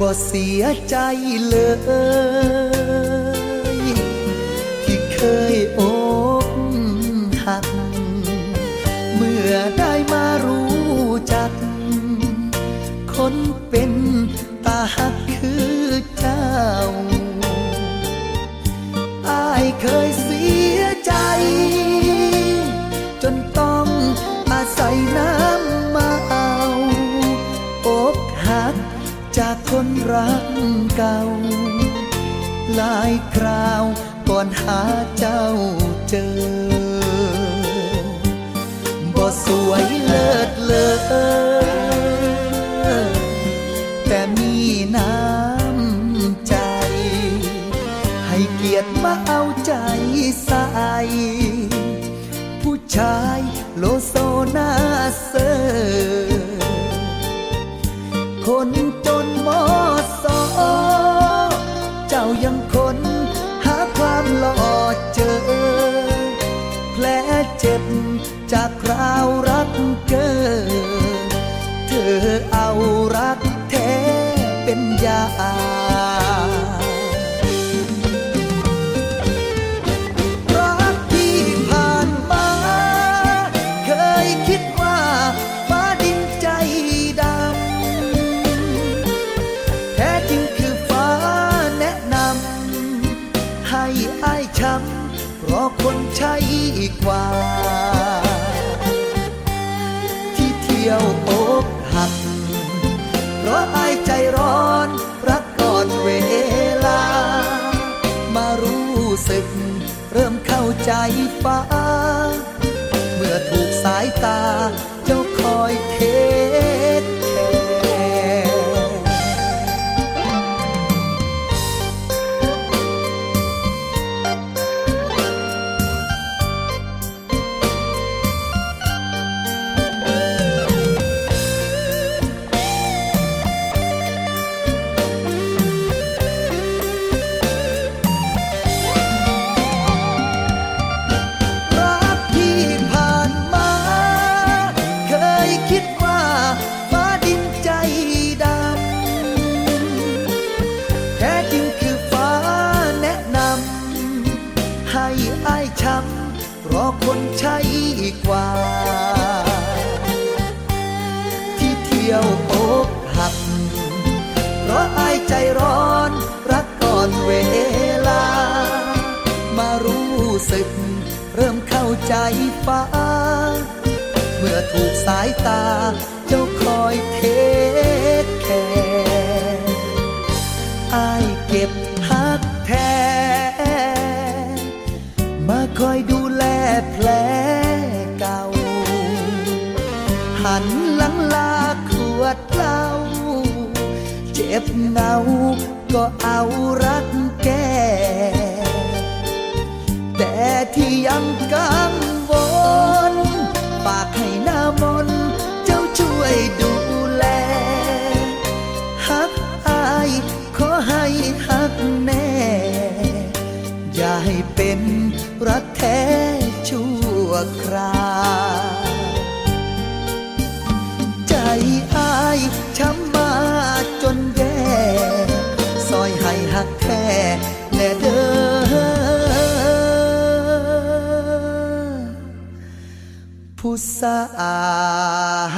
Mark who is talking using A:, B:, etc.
A: บ่เสียใจเลย ที่เคยอกหัก เมื่อได้มารู้จัก คนเป็นตาหักคือ รักเก่า หลายคราวก่อนหาเจ้าเจอ บ่สวยเลิศเลอแต่มีน้ำใจ ให้เกียรติมาเอาใจใส่ผู้ชายโลโซนาเซอร์คนจนมอส อเจ้ายังคนหาความหล่อเจอ แผลเจ็บจากคราวรักเจอเธอเอารักแท้เป็นยา ใช่กว่า ที่เที่ยวอกหัก เพราะอายใจร้อน รักก่อนเวลา มารู้สึก เริ่มเข้าใจฟ้า เมื่อถูกสายตา เจ้าคอยเท คนใช่กว่า ที่เที่ยวอกหัก เพราะอายใจร้อนรักก่อนเวลา มารู้สึก เริ่มเข้าใจฟ้า เมื่อถูกสายตา มาคอยดูแลแผลเก่า หันหลังลาขวดเหล้าเจ็บเงาก็เอารักแก้ แต่ที่ยังกังวลฝากให้หน้ามนต์เจ้าช่วยดูแลฮักอายขอให้ฮักแน่ อย่าให้เป็น ครา ใจอายช้ำมาจนแย่ซอยให้หักแท้แน่เด้อผู้สาว